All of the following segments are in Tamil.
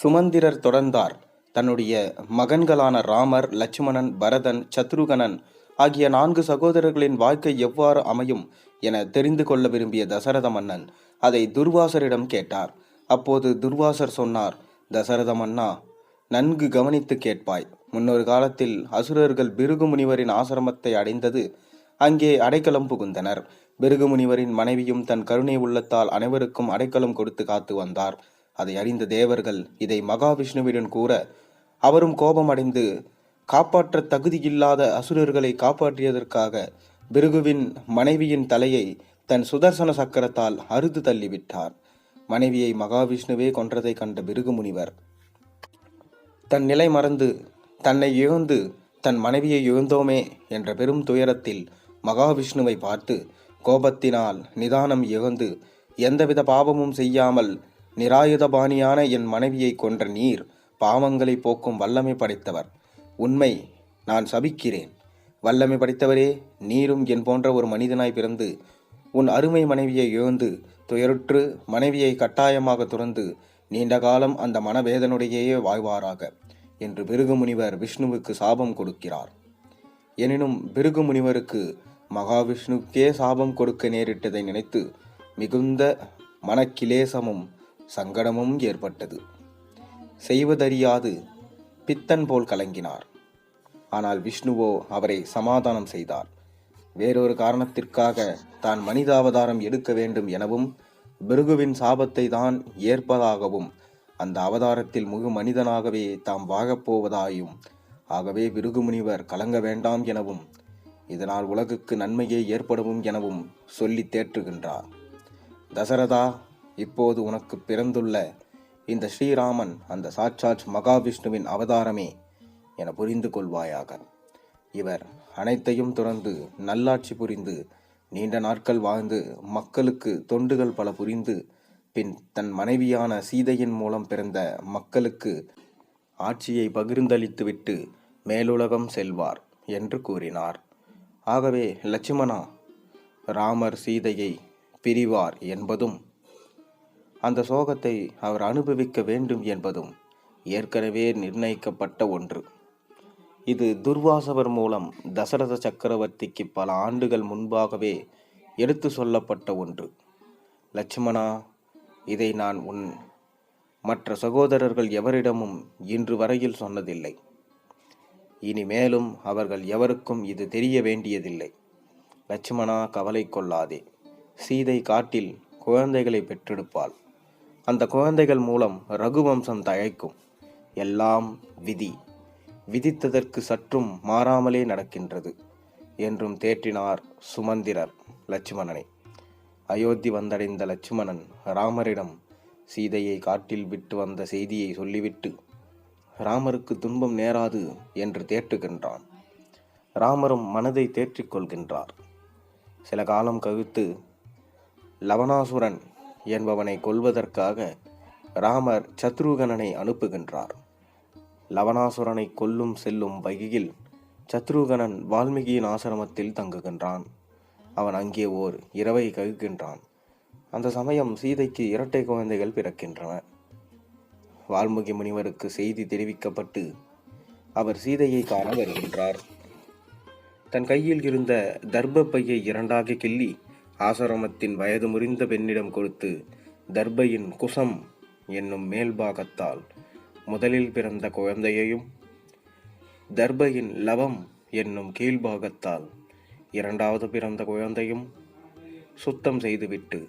சுமந்திரர் தொடர்ந்தார். தன்னுடைய மகன்களான ராமர் லட்சுமணன் பரதன் சத்ருகனன் ஆகிய நான்கு சகோதரர்களின் வாழ்க்கை எவ்வாறு அமையும் என தெரிந்து கொள்ள விரும்பிய தசரத மன்னன் அதை துர்வாசரிடம் கேட்டார். அப்போது துர்வாசர் சொன்னார் தசரத மன்னா நன்கு கவனித்து கேட்பாய். முன்னொரு காலத்தில் அசுரர்கள் பிருகு முனிவரின் ஆசிரமத்தை அடைந்தது. அங்கே அடைக்கலம் புகுந்தனர். பிருகு முனிவரின் மனைவியும் தன் கருணை உள்ளத்தால் அனைவருக்கும் அடைக்கலம் கொடுத்து காத்து வந்தார். அதை அறிந்த தேவர்கள் இதை மகாவிஷ்ணுவிடம் கூற அவரும் கோபமடைந்து காப்பாற்ற தகுதியில்லாத அசுரர்களை காப்பாற்றியதற்காக பிருகுவின் மனைவியின் தலையை தன் சுதர்சன சக்கரத்தால் அறுத்து தள்ளிவிட்டார். மனைவியை மகாவிஷ்ணுவே கொன்றதை கண்ட பிருகு முனிவர் தன் நிலை மறந்து தன்னை இழந்து தன் மனைவியை இழந்தோமே என்ற பெரும் துயரத்தில் மகாவிஷ்ணுவை பார்த்து கோபத்தினால் நிதானம் இழந்து எந்தவித பாவமும் செய்யாமல் நிராயுதபாணியான என் மனைவியை கொன்ற நீர் பாவங்களை போக்கும் வல்லமை படைத்தவர். உண்மை நான் சபிக்கிறேன். வல்லமை படைத்தவரே நீரும் என் போன்ற ஒரு மனிதனாய் பிறந்து உன் அருமை மனைவியை இழந்து துயருற்று மனைவியை கட்டாயமாக துறந்து நீண்ட காலம் அந்த மனவேதனுடையே வாழ்வாராக என்று பிருகு முனிவர் விஷ்ணுவுக்கு சாபம் கொடுக்கிறார். எனினும் பிருகு முனிவருக்கு மகாவிஷ்ணுக்கே சாபம் கொடுக்க நேரிட்டதை நினைத்து மிகுந்த மனக்கிலேசமும் சங்கடமும் ஏற்பட்டது. செய்வதறியாது பித்தன் போல் கலங்கினார். ஆனால் விஷ்ணுவோ அவரை சமாதானம் செய்தார். வேறொரு காரணத்திற்காக தான் மனிதாவதாரம் எடுக்க வேண்டும் எனவும் பிருகுவின் சாபத்தை தான் ஏற்பதாகவும் அந்த அவதாரத்தில் முழு மனிதனாகவே தாம் வாழப்போவதாயும் ஆகவே பிருகு முனிவர் கலங்க வேண்டாம் எனவும் இதனால் உலகுக்கு நன்மையே ஏற்படவும் எனவும் சொல்லி தேற்றுகின்றார். தசரதா இப்போது உனக்கு பிறந்துள்ள இந்த ஸ்ரீராமன் அந்த சாட்சாத் மகாவிஷ்ணுவின் அவதாரமே என புரிந்து கொள்வாயாக. இவர் அனைத்தையும் துறந்து நல்லாட்சி புரிந்து நீண்ட நாட்கள் வாழ்ந்து மக்களுக்கு தொண்டுகள் பல புரிந்து பின் தன் மனைவியான சீதையின் மூலம் பிறந்த மக்களுக்கு ஆட்சியை பகிர்ந்தளித்துவிட்டு மேலுலகம் செல்வார் என்று கூறினார். ஆகவே லட்சுமணா ராமர் சீதையை பிரிவார் என்பதும் அந்த சோகத்தை அவர் அனுபவிக்க வேண்டும் என்பதும் ஏற்கனவே நிர்ணயிக்கப்பட்ட ஒன்று. இது துர்வாசவர் மூலம் தசரத சக்கரவர்த்திக்கு பல ஆண்டுகள் முன்பாகவே எடுத்து சொல்லப்பட்ட ஒன்று. லட்சுமணா இதை நான் உன் மற்ற சகோதரர்கள் எவரிடமும் இன்று வரையில் சொன்னதில்லை. இனிமேலும் அவர்கள் எவருக்கும் இது தெரிய வேண்டியதில்லை. லட்சுமணா கவலை கொள்ளாதே. சீதை காட்டில் குழந்தைகளை பெற்றெடுப்பாள். அந்த குழந்தைகள் மூலம் ரகுவம்சம் தழைக்கும். எல்லாம் விதி. விதித்ததற்கு சற்றும் மாறாமலே நடக்கின்றது என்றும் தேற்றினார் சுமந்திரர் லட்சுமணனை. அயோத்தி வந்தடைந்த லட்சுமணன் ராமரிடம் சீதையை காட்டில் விட்டு வந்த செய்தியை சொல்லிவிட்டு ராமருக்கு துன்பம் நேராது என்று தேற்றுகின்றான். ராமரும் மனதை தேற்றிக் கொள்கின்றார். சில காலம் கழித்து லவணாசுரன் என்பவனை கொல்வதற்காக ராமர் சத்ருகனனை அனுப்புகின்றார். லவணாசுரனை கொல்லும் செல்லும் வகையில் சத்ருகனன் வால்மீகியின் ஆசிரமத்தில் தங்குகின்றான். அவன் அங்கே ஓர் இரவை ககுகின்றான். அந்த சமயம் சீதைக்கு இரட்டை குழந்தைகள் பிறக்கின்றன. வால்மீகி முனிவருக்கு செய்தி தெரிவிக்கப்பட்டு அவர் சீதையை காண வருகின்றார். தன் கையில் இருந்த தர்ப்ப பையை இரண்டாக கிள்ளி ஆசிரமத்தின் வயது முறிந்த பெண்ணிடம் கொடுத்து தர்பையின் குசம் என்னும் மேல்பாகத்தால் முதலில் பிறந்த குழந்தையையும் தர்பையின் லவம் என்னும் கீழ்பாகத்தால் இரண்டாவது பிறந்த குழந்தையும் சுத்தம் செய்துவிட்டு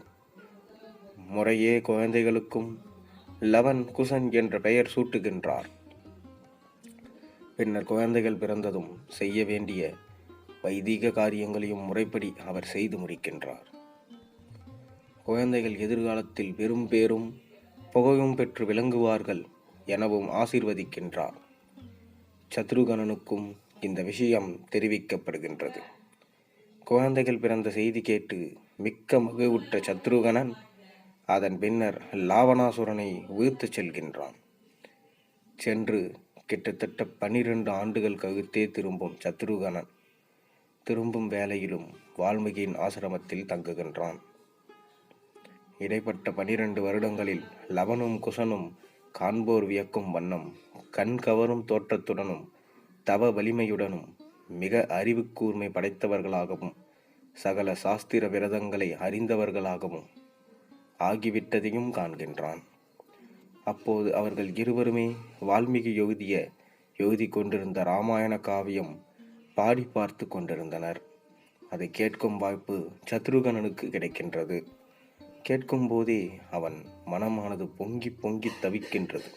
முறையே குழந்தைகளுக்கும் லவன் குசன் என்ற பெயர் சூட்டுகின்றார். பின்னர் குழந்தைகள் பிறந்ததும் செய்ய வேண்டிய வைதீக காரியங்களையும் முறைப்படி அவர் செய்து முடிக்கின்றார். குழந்தைகள் எதிர்காலத்தில் பெரும் பேரும் புகழும் பெற்று விளங்குவார்கள் எனவும் ஆசீர்வதிக்கின்றார். சத்ருகனனுக்கும் இந்த விஷயம் தெரிவிக்கப்படுகின்றது. குழந்தைகள் பிறந்த செய்தி கேட்டு மிக்க மகிழ்வுற்ற சத்ருகணன் அதன் பின்னர் லாவணாசுரனை உயிர்த்துச் செல்கின்றான். சென்று கிட்டத்தட்ட பன்னிரண்டு ஆண்டுகள் கழித்தே திரும்பும் சத்ருகணன் திரும்பும் வேலையிலும் வால்மீகியின் ஆசிரமத்தில் தங்குகின்றான். இடைப்பட்ட பனிரெண்டு வருடங்களில் லவனும் குசனும் காண்போர் வியக்கும் வண்ணம் கண் கவரும் தோற்றத்துடனும் தவ வலிமையுடனும் மிக அறிவு கூர்மை படைத்தவர்களாகவும் சகல சாஸ்திர விரதங்களை அறிந்தவர்களாகவும் ஆகிவிட்டதையும் காண்கின்றான். அப்போது அவர்கள் இருவருமே வால்மீகி எழுதிய எழுதி கொண்டிருந்த ராமாயண காவியம் பாடி பார்த்து கொண்டிருந்தனர். அதை கேட்கும் வாய்ப்பு சத்ருகனனுக்கு கிடைக்கின்றது. கேட்கும்போதே அவன் மனமானது பொங்கி பொங்கி தவிக்கின்றது.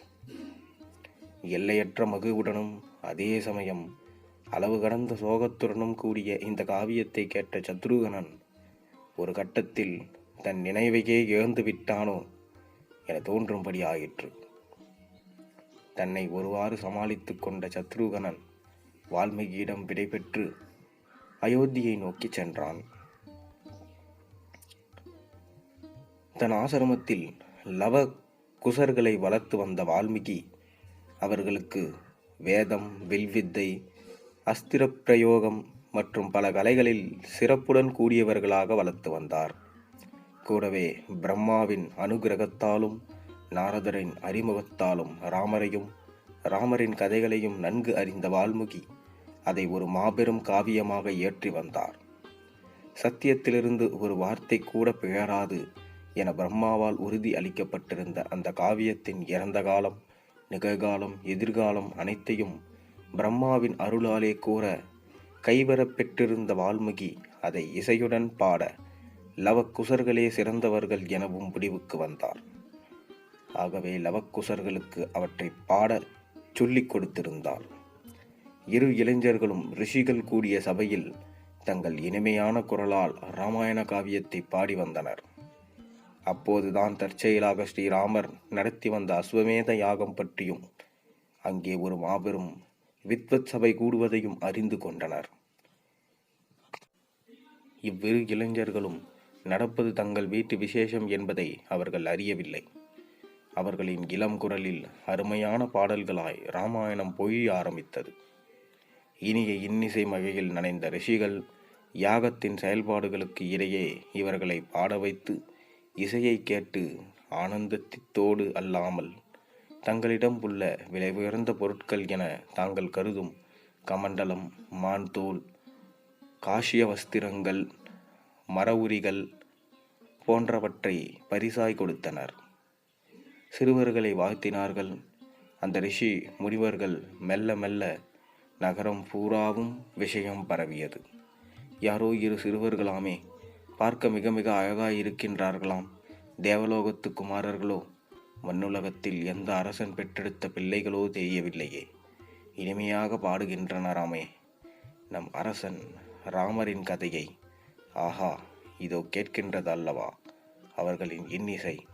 எல்லையற்ற மகிழ்வுடனும் அதே சமயம் அளவு கடந்த சோகத்துடனும் கூடிய இந்த காவியத்தை கேட்ட சத்ருகனன் ஒரு கட்டத்தில் தன் நினைவையே இழந்து விட்டானோ என தோன்றும்படி ஆயிற்று. தன்னை ஒருவாறு சமாளித்து கொண்ட சத்ருகனன் வால்மீகியிடம் விடைபெற்று அயோத்தியை நோக்கி சென்றான். தன் ஆசிரமத்தில் லவ குசர்களை வளர்த்து வந்த வால்மீகி அவர்களுக்கு வேதம் வில்வித்தை அஸ்திர பிரயோகம் மற்றும் பல கலைகளில் சிறப்புடன் கூடியவர்களாக வளர்த்து வந்தார். கூடவே பிரம்மாவின் அனுகிரகத்தாலும் நாரதரின் அறிமுகத்தாலும் ராமரையும் ராமரின் கதைகளையும் நன்கு அறிந்த வால்முகி அதை ஒரு மாபெரும் காவியமாக ஏற்றி வந்தார். சத்தியத்திலிருந்து ஒரு வார்த்தை கூட பிழறாது என பிரம்மாவால் உறுதி அளிக்கப்பட்டிருந்த அந்த காவியத்தின் இறந்த காலம் நிகழ்காலம் எதிர்காலம் அனைத்தையும் பிரம்மாவின் அருளாலே கூற கைவரப்பெற்றிருந்த வால்மீகி அதை இசையுடன் பாட லவக்குசர்களே சிறந்தவர்கள் எனவும் முடிவுக்கு வந்தார். ஆகவே லவக்குசர்களுக்கு அவற்றை பாட சொல்லிக் கொடுத்திருந்தார். இரு இளைஞர்களும் ரிஷிகள் கூடிய சபையில் தங்கள் இனிமையான குரலால் ராமாயண காவியத்தை பாடி வந்தனர். அப்போதுதான் தற்செயலாக ஸ்ரீராமர் நடத்தி வந்த அஸ்வமேத யாகம் பற்றியும் அங்கே ஒரு மாபெரும் வித்வத் சபை கூடுவதையும் அறிந்து கொண்டனர். இவ்விரு இளைஞர்களும் நடப்பது தங்கள் வீட்டு விசேஷம் என்பதை அவர்கள் அறியவில்லை. அவர்களின் இளம் குரலில் அருமையான பாடல்களாய் ராமாயணம் பொய் ஆரம்பித்தது. இனிய இன்னிசை மகையில் நனைந்த ரிஷிகள் யாகத்தின் செயல்பாடுகளுக்கு இடையே இவர்களை பாட வைத்து இசையை கேட்டு ஆனந்தத்தோடு அல்லாமல் தங்களிடம் உள்ள விலை உயர்ந்த பொருட்கள் என தாங்கள் கருதும் கமண்டலம் மான் தோல் காஷிய வஸ்திரங்கள் மர உரிகள் போன்றவற்றை பரிசாய் கொடுத்தனர். சிறுவர்களை வாழ்த்தினார்கள். அந்த ரிஷி முனிவர்கள் மெல்ல மெல்ல நகரம் பூராவும் விஷயம் பரவியது. யாரோ இரு சிறுவர்களாமே பார்க்க மிக மிக அழகாய் இருக்கின்றார்களாம் தேவலோகத்து குமாரர்களோ மண்ணுலகத்தில் எந்த அரசன் பெற்றெடுத்த பிள்ளைகளோ தெரியவில்லையே. இனிமையாக பாடுகின்றனராமே. நம் அரசன் ராமரின் கதையை ஆஹா இதோ கேட்கின்றது அல்லவா அவர்களின் இன்னிசை.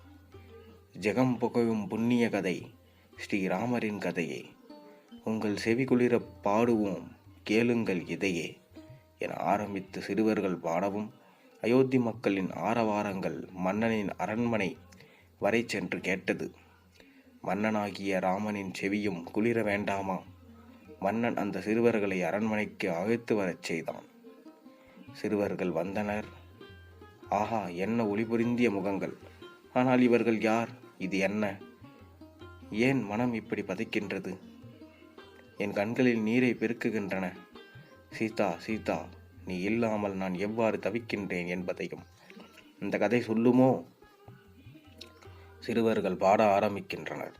ஜெகம் புகழும் புண்ணிய கதை ஸ்ரீராமரின் கதையே. உங்கள் செவிகுளிர பாடுவோம் கேளுங்கள் இதையே என ஆரம்பித்து சிறுவர்கள் பாடவும் அயோத்தி மக்களின் ஆரவாரங்கள் மன்னனின் அரண்மனை வரை சென்று கேட்டது. மன்னனாகிய ராமனின் செவியும் குளிர வேண்டாமா? மன்னன் அந்த சிறுவர்களை அரண்மனைக்கு அழைத்து வரச் செய்தான். சிறுவர்கள் வந்தனர். ஆஹா என்ன ஒளிபுரிந்திய முகங்கள். ஆனால் இவர்கள் யார்? இது என்ன? ஏன் மனம் இப்படி பதைக்கின்றது? என் கண்களில் நீரை பெருக்குகின்றன. சீதா சீதா நீ இல்லாமல் நான் எவ்வாறு தவிக்கின்றேன் என்பதையும் இந்த கதை சொல்லுமோ? சிறுவர்கள் பாட ஆரம்பிக்கின்றனர்.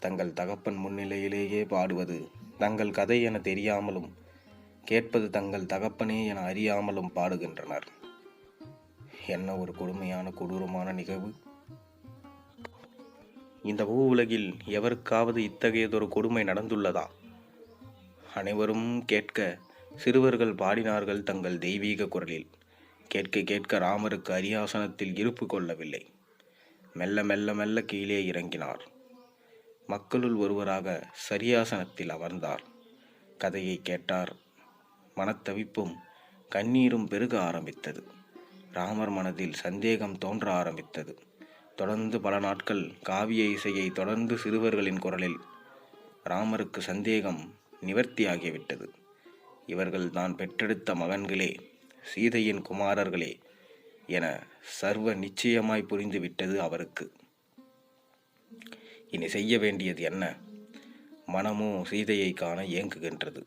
தங்கள் தகப்பன் முன்னிலையிலேயே பாடுவது தங்கள் கதை என தெரியாமலும் கேட்பது தங்கள் தகப்பனே என அறியாமலும் பாடுகின்றனர். என்ன ஒரு கொடுமையான கொடூரமான நிகழ்வு? இந்த பூ உலகில் எவருக்காவது இத்தகையதொரு கொடுமை நடந்துள்ளதா? அனைவரும் கேட்க சிறுவர்கள் பாடினார்கள் தங்கள் தெய்வீக குரலில். கேட்க கேட்க ராமருக்கு அரியாசனத்தில் இருப்பு கொள்ளவில்லை. மெல்ல மெல்ல மெல்ல கீழே இறங்கினார். மக்களுள் ஒருவராக சரியாசனத்தில் அமர்ந்தார். கதையை கேட்டார். மனத்தவிப்பும் கண்ணீரும் பெருக ஆரம்பித்தது. ராமர் மனதில் சந்தேகம் தோன்ற ஆரம்பித்தது. தொடர்ந்து பல நாட்கள் காவிய இசையை தொடர்ந்து சிறுவர்களின் குரலில் ராமருக்கு சந்தேகம் நிவர்த்தியாகிவிட்டது. இவர்கள் தான் பெற்றெடுத்த மகன்களே சீதையின் குமாரர்களே என சர்வ நிச்சயமாய் புரிந்துவிட்டது அவருக்கு. இனி செய்ய வேண்டியது என்ன? மனமோ சீதையை காண ஏங்குகின்றது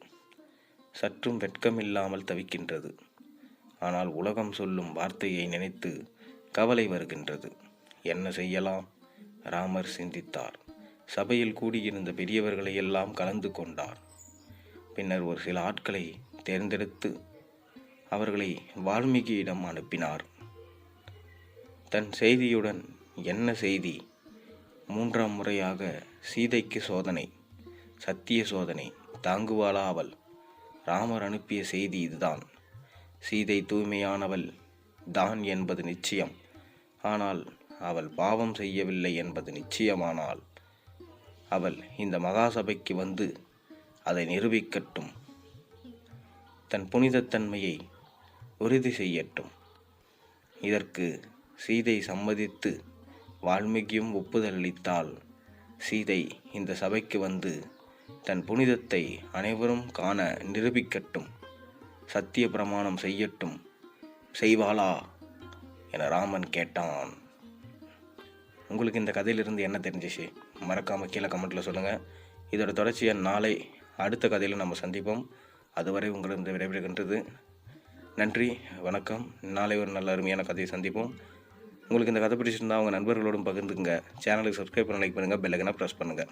சற்றும் வெட்கமில்லாமல் தவிக்கின்றது. ஆனால் உலகம் சொல்லும் வார்த்தையை நினைத்து கவலை வருகின்றது. என்ன செய்யலாம்? ராமர் சிந்தித்தார். சபையில் கூடியிருந்த பெரியவர்களையெல்லாம் கலந்து கொண்டார். பின்னர் ஒரு சில ஆட்களை தேர்ந்தெடுத்து அவர்களை வால்மீகியிடம் அனுப்பினார். தன் செய்தியுடன் என்ன செய்தி? மூன்றாம் முறையாக சீதைக்கு சோதனை சத்திய சோதனை தாங்குவாளா அவள். ராமர் அனுப்பிய செய்தி இதுதான். சீதை தூய்மையானவள் தான் என்பது நிச்சயம். ஆனால் அவள் பாவம் செய்யவில்லை என்பது நிச்சயமானால் அவள் இந்த மகாசபைக்கு வந்து அதை நிரூபிக்கட்டும். தன் புனிதத்தன்மையை உறுதி செய்யட்டும். இதற்கு சீதை சம்மதித்து வால்மீகியும் ஒப்புதல் அளித்தால் சீதை இந்த சபைக்கு வந்து தன் புனிதத்தை அனைவரும் காண நிரூபிக்கட்டும். சத்திய பிரமாணம் செய்யட்டும். செய்வாளா? என ராமன் கேட்டான். உங்களுக்கு இந்த கதையிலிருந்து என்ன தெரிஞ்சிச்சு? மறக்காமல் கீழே கமெண்ட்டில் சொல்லுங்கள் இதோட தொடர்ச்சியை நாளை அடுத்த கதையில் நம்ம சந்திப்போம். அதுவரை உங்களிடம் விடைபெறுகின்றது. நன்றி வணக்கம். நாளை ஒரு நல்ல அருமையான கதையை சந்திப்போம். உங்களுக்கு இந்த கதை பிடிச்சிருந்தால் உங்கள் நண்பர்களோடும் பகிர்ந்துக்குங்க. சேனலுக்கு சப்ஸ்கிரைப் பண்ண லைக் பண்ணுங்கள் பெல்லகனை ப்ரெஸ் பண்ணுங்கள்